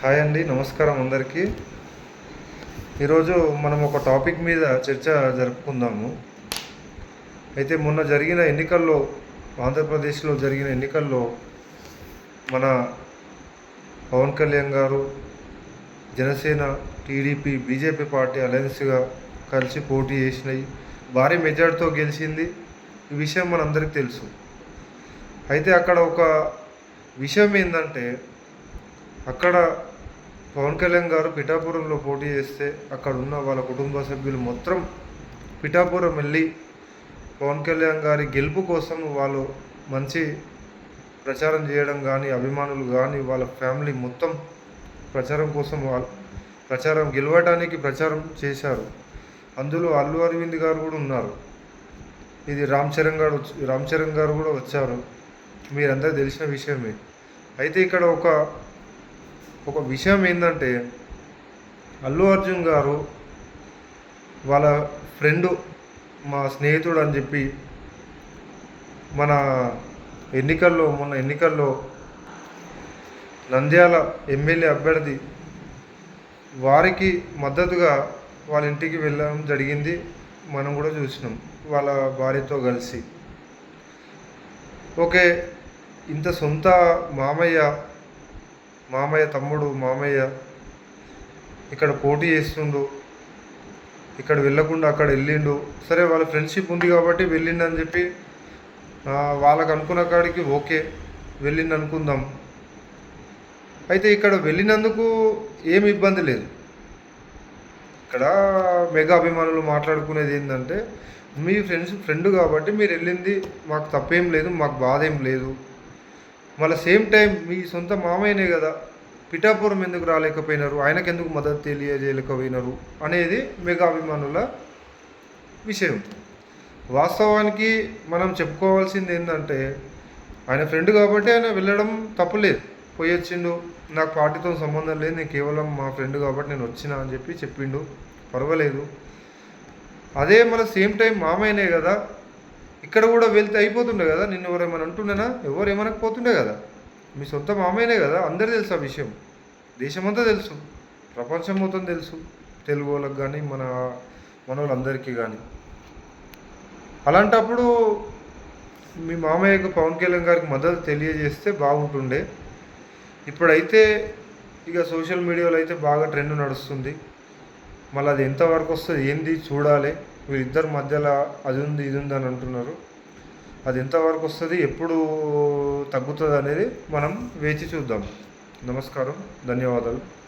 Hi అండి నమస్కారం అందరికీ. ఈరోజు మనం ఒక టాపిక్ మీద చర్చ జరుపుకుందాము. అయితే మొన్న జరిగిన ఎన్నికల్లో ఆంధ్రప్రదేశ్లో జరిగిన ఎన్నికల్లో మన పవన్ కళ్యాణ్ గారు జనసేన టీడీపీ బీజేపీ పార్టీ అలయన్స్గా కలిసి పోటీ చేసినాయి. భారీ మెజార్టీతో గెలిచింది. ఈ విషయం మనందరికీ తెలుసు. అయితే అక్కడ ఒక విషయం ఏంటంటే అక్కడ పవన్ కళ్యాణ్ గారు పిఠాపురంలో పోటీ చేస్తే అక్కడ ఉన్న వాళ్ళ కుటుంబ సభ్యులు మొత్తం పిఠాపురం వెళ్ళి పవన్ కళ్యాణ్ గారి గెలుపు కోసం వాళ్ళు మంచి ప్రచారం చేయడం కానీ అభిమానులు కానీ వాళ్ళ ఫ్యామిలీ మొత్తం ప్రచారం కోసం వాళ్ళు ప్రచారం గెలవడానికి ప్రచారం చేశారు. అందులో అల్లు అరవింద్ గారు కూడా ఉన్నారు. ఇది రామ్ చరణ్ గారు వచ్చి- రామ్ చరణ్ గారు కూడా వచ్చారు. మీరందరూ తెలిసిన విషయమే. అయితే ఇక్కడ ఒక ఒక విషయం ఏంటంటే అల్లు అర్జున్ గారు వాళ్ళ ఫ్రెండు మా స్నేహితుడు అని చెప్పి మన ఎన్నికల్లో మొన్న ఎన్నికల్లో నంద్యాల ఎమ్మెల్యే అభ్యర్థి వారికి మద్దతుగా వాళ్ళ ఇంటికి వెళ్ళడం జరిగింది. మనం కూడా చూసినాం వాళ్ళ భార్యతో కలిసి. ఓకే ఇంత సొంత మామయ్య మామయ్య తమ్ముడు మామయ్య ఇక్కడ పోటీ చేస్తుండు. ఇక్కడ వెళ్ళకుండా అక్కడ వెళ్ళిండు. సరే వాళ్ళ ఫ్రెండ్షిప్ ఉంది కాబట్టి వెళ్ళిండు అని చెప్పి వాళ్ళకు అనుకున్న కాడికి ఓకే వెళ్ళింది అనుకుందాం. అయితే ఇక్కడ వెళ్ళినందుకు ఏమి ఇబ్బంది లేదు. ఇక్కడ మెగా అభిమానులు మాట్లాడుకునేది ఏంటంటే మీ ఫ్రెండ్స్ ఫ్రెండ్ కాబట్టి మీరు వెళ్ళింది మాకు తప్పేం లేదు మాకు బాధ ఏం లేదు. మళ్ళీ సేమ్ టైం మీ సొంత మామయ్యనే కదా పిఠాపురం ఎందుకు రాలేకపోయినారు ఆయనకు ఎందుకు మద్దతు తెలియజేయలేకపోయినారు అనేది మెగా అభిమానుల విషయం. వాస్తవానికి మనం చెప్పుకోవాల్సింది ఏంటంటే ఆయన ఫ్రెండ్ కాబట్టి ఆయన వెళ్ళడం తప్పులేదు పోయొచ్చిండు నాకు పార్టీతో సంబంధం లేదు నేను కేవలం మా ఫ్రెండ్ కాబట్టి నేను వచ్చిన అని చెప్పి చెప్పిండు. పర్వాలేదు. అదే మన సేమ్ టైం మామయ్యనే కదా ఇక్కడ కూడా వెళ్తే అయిపోతుండే కదా నిన్ను ఎవరేమైనా అంటుండేనా? ఎవరు ఏమనకపోతుండే కదా. మీ సొంత మామయ్యనే కదా అందరు తెలుసు ఆ విషయం. దేశమంతా తెలుసు ప్రపంచం మొత్తం తెలుసు తెలుగు వాళ్ళకి కానీ మన మన వాళ్ళందరికీ కానీ అలాంటప్పుడు మీ మామయ్యకు పవన్ కళ్యాణ్ గారికి మద్దతు తెలియజేస్తే బాగుంటుండే. ఇప్పుడైతే ఇక సోషల్ మీడియాలో అయితే బాగా ట్రెండ్ నడుస్తుంది. మళ్ళీ అది ఎంతవరకు వస్తుంది ఏంది చూడాలి. వీరిద్దరి మధ్యలో అది ఉంది ఇది ఉంది అని అంటున్నారు. అది ఎంతవరకు వస్తుంది ఎప్పుడు తగ్గుతుంది అనేది మనం వేచి చూద్దాం. నమస్కారం ధన్యవాదాలు.